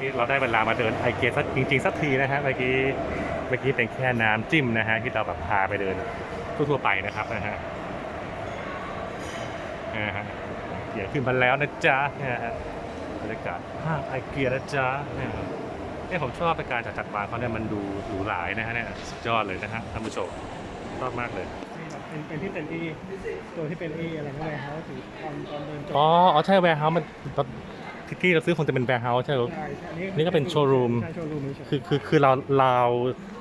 นี่เราได้เวลามาเดินไอเกสักจริงๆสักทีนะฮะเมื่อกี้เมื่อกี้เป็นแค่น้ำจิ้มนะฮะที่เราแบบพาไปเดินทั่วๆไปนะครับนะฮะนะฮะเกียร์ขึ้นมาแล้วนะจ๊ะนะฮะบรรยากาศห้างไอเกียนะจ๊ะเนี่ยเนี่ยผมชอบในการจัดจัดวางเขาเนี่ยมันดูหรูหรานะฮะเนี่ยสุดยอดเลยนะฮะท่านผู้ชมชอบมากเลยเป็นเป็นที่เป็นอีตัวที่เป็นอีอะไรก็เลยเขาถือตอนตอนเดินจบอ๋ออ๋อใช่แวร์เฮาส์มัน ที่ที่เราซื้อคงจะเป็นแวร์เฮาส์ใช่ไหมใช่ใช่นี่ก็เป็นโชว์รูม ใช่โชว์รูมเฉยคือคือคือเราเรา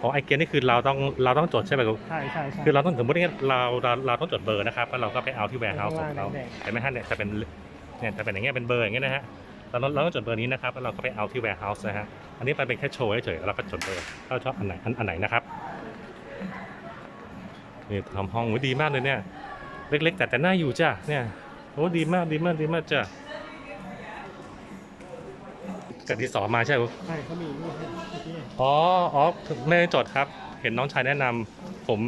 ของไอเกนนี่คือเราต้องเราต้องจดใช่ไหมครับใช่ใช่ใช่ คือเราต้องสมมติว่าเราเราเราต้องจดเบอร์นะครับแล้วเราก็ไปเอาที่แวร์เฮาส์ของเราแดงเห็นไหมฮะเนี่ยจะเป็นเนี่ยจะเป็นอย่างเงี้ยเป็นเบอร์อย่างเงี้ยนะฮะเราต้องเราต้องจดเบอร์นี้นะครับแล้วเราก็ไปเอาที่แวร์เฮาส์นะฮะอันนี้มันเป็นแค่โชว์เฉยๆแล้วเราก็จดเบอร์ถ้าเราชอบอันไหนอันอันไหนนะครับนี่ทำห้องไว้ดีมากเลยเนี่ย เล็กๆ แต่แต่น่าอยู่จ้ะเนี่ยโอ้ดีมากดีมากดีมากจ้ะ กับที่สอนมาใช่ไหมใช่เขามีนี่เมื่อกี้อ๋ออ๋อไม่ได้จดครับ เห็นน้องชายแนะนำผม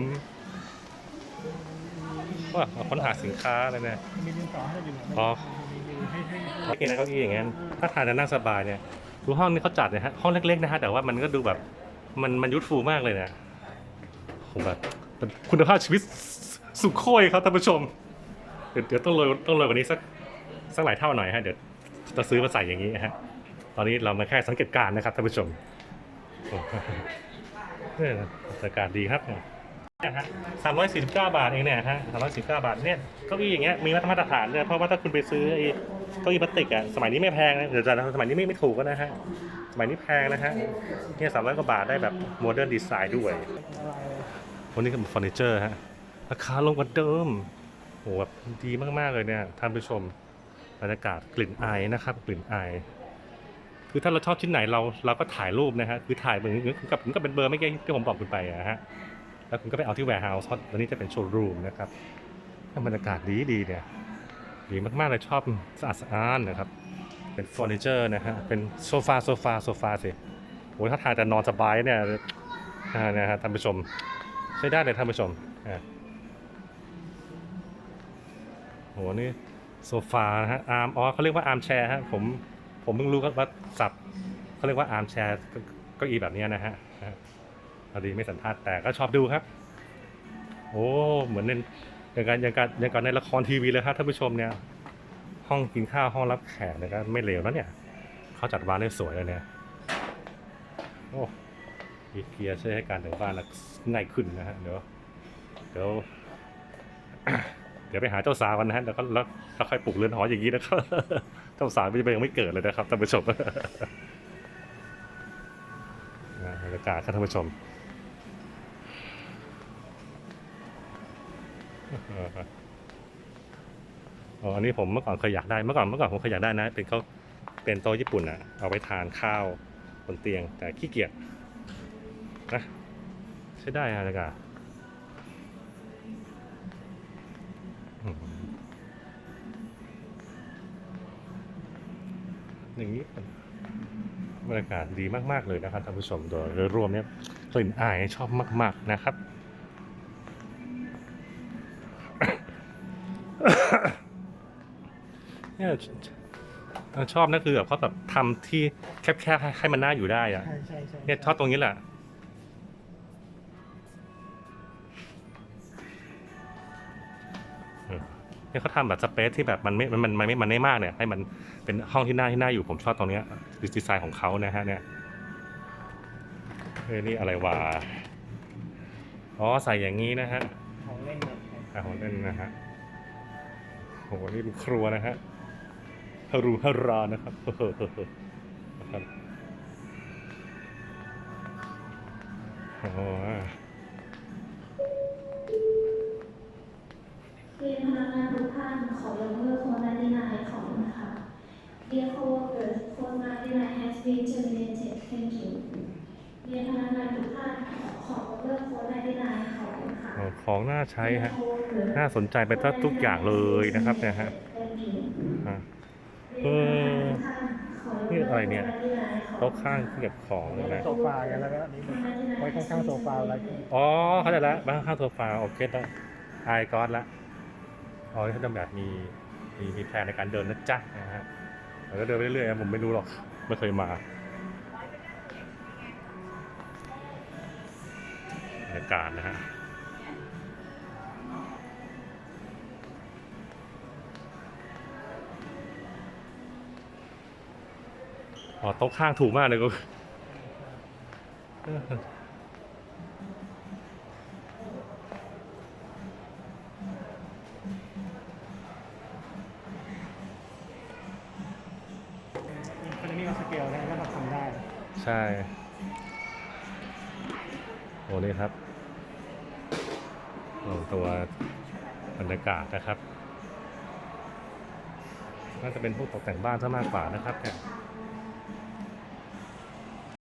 ว่าค้นหาสินค้าอะไรเนี่ย มีดินสอให้อยู่เนี่ยอ๋อ มีมีให้ให้ให้ไม่กินนะเก้าอี้อย่างเงี้ยถ้าทานจะนั่งสบายเนี่ย ดูห้องนี้เขาจัดเนี่ยฮะ ห้องเล็กๆนะฮะ แต่ว่ามันก็ดูแบบ มันมันยุทธฟูมากเลยเนี่ยผมแบบคุณภาพชีวิตสุดโค้ยครับท่านผู้ชม เดี๋ยวเดี๋ยวต้องโรยต้องโรยกว่านี้สักสักหลายเท่าหน่อยฮะ เดี๋ยวจะซื้อมาใส่อย่างนี้ฮะ ตอนนี้เรามาแค่สังเกตการณ์นะครับท่านผู้ชมเนี่ยบรรยากาศดีครับเนี่ยฮะสามร้อยสี่สิบเก้าบาทเองเนี่ยฮะสามร้อยสี่สิบเก้าบาทเนี่ยเก้าอี้อย่างเงี้ยมีมาตรฐานเนี่ยเพราะว่าถ้าคุณไปซื้อไอ้เก้าอี้พลาสติกอะสมัยนี้ไม่แพงนะเดี๋ยวจะสมัยนี้ไม่ไม่ถูกก็นะฮะสมัยนี้แพงนะฮะเนี่ยสามร้อยกว่าบาทได้แบบโมเดิร์นดีไซน์ด้วยวันนี้ก็เป็นเฟอร์นิเจอร์ฮะราคาลงกว่าเดิมโหแบบดีมากๆเลยเนี่ยท่านผู้ชมบรรยากาศกลิ่นอายนะครับกลิ่นอาย คือถ้าเราชอบชิ้นไหนเราเราก็ถ่ายรูปนะฮะคือถ่ายเหมือนกับเหมือนกับเป็นเบอร์เมื่อกี้ที่ผมบอกคุณไปอะฮะแล้วคุณก็ไปเอาที่แวร์เฮาส์ตอนนี้จะเป็นโชว์รูมนะครับบรรยากาศดีดีเนี่ยดีมากๆเลยชอบสะอาดสะอ้านนะครับ เป็นเฟอร์นิเจอร์นะฮะเป็นโซฟาโซฟาโซฟาสิโอ้ยถ้าทานจะนอนสบายเนี่ยนะฮะท่านผู้ชมใช้ได้เลยท่านผู้ชมอะโหนี่โซฟานะฮะอาร์มอ๋อเขาเรียกว่าอาร์มแชร์ฮะผม ผมเพิ่งรู้ว่าศัพท์เขาเรียกว่าอาร์มแชร์ก้าอี้แบบนี้นะฮะพอดีไม่สันทัดแต่ก็ชอบดูครับ โอ้เหมือนในอย่างการอย่างการอย่างการในละครทีวีเลยครับท่านผู้ชมเนี่ย ห้องกินข้าวห้องรับแขกนี่ยก็ไม่เลวแล้วเนี่ยเขาจัดวางได้สวยเลยเนี่ยโอ้อีเกียช่วยให้การถึงบ้านง่ายขึ้นนะฮะเดี๋ยวเดี๋ยว เดี๋ยวไปหาเจ้าสาวกันนะฮะแล้วก็แล้วแล้วค่อยปลูกเรือนหออย่างนี้นะครับ เจ้าสาวยังไม่เกิดเลยนะครับท่านผู้ชมนะบรรยากาศครับท่านผู้ชมอ๋ออันนี้ผมเมื่อก่อนเคยอยากได้เมื่อก่อนเมื่อก่อนผมเคยอยากได้นะ เป็นเขาเป็นโต๊ะญี่ปุ่นอะเอาไว้ทานข้าวบนเตียงแต่ขี้เกียจนะใช้ได้ฮะนะกาอื อย่างนี้บรรยากาศดีมาก ๆ เลยนะครับท่านผู้ชมโดยโดยรวมเนี่ยกลิ่นอายชอบมาก ๆ นะครับ เนี่ยชอบนะคือแบบเขาแบบทำที่แคบๆให้ให้มันน่าอยู่ได้อะใช่ใช่ใช่เนี่ยชอบตรงนี้แหละ เนี่ยเขาทำแบบสเปซที่แบบมันไม่ มันมันไม่มันไม่มากเนี่ย ให้มันเป็นห้องที่น่าที่น่าอยู่ผมชอบตรงเนี้ยดีไซน์ของเขานะฮะเนี่ยเฮ้ยนี่อะไรวะอ๋อใส่อย่างนี้นะฮะของเล่นนะของเล่นนะฮะโหนี่ดูครัวนะฮะฮารูฮารานะครับนะครับโอ้ Thank you. เรียนพนักงานทุกท่านขอยกเลิกโค้ด99ของนะคะของน่าใช้ฮะ Dear coworkers, น่าสนใจไปทั้งทุกอย่างเลยนะครับเนี่ยฮะ Thank you. อะเรียนพนักงานทุกท่านขอยกนี่เลิกอะไรเนี่ยโค้ด99ของโต๊ะข้างเก็บของแล้วก็นะโซฟากันแล้วก็อันนี้ไว้ข้างๆโซฟาอะไรอ๋อเข้าใจแล้วบ้านข้างโซฟาโอเคแล้วไอก๊อตละอ๋อนี่เขาจะแบบมีมีมีแผนในการเดินนะจ๊ะนะฮะแล้วก็เดินไปเรื่อยๆผมไม่รู้หรอกไม่เคยมา รรยากาศนะฮะอ๋อโต๊ะข้างถูกมากเลยกูคนนี้เราสเกลได้ว่าเราทำได้ ใช่ โอ้นี่ครับโอ้ตัวบรรยากาศนะครับ น่าจะเป็นพวกตกแต่งบ้านซะมากกว่านะครับเนี่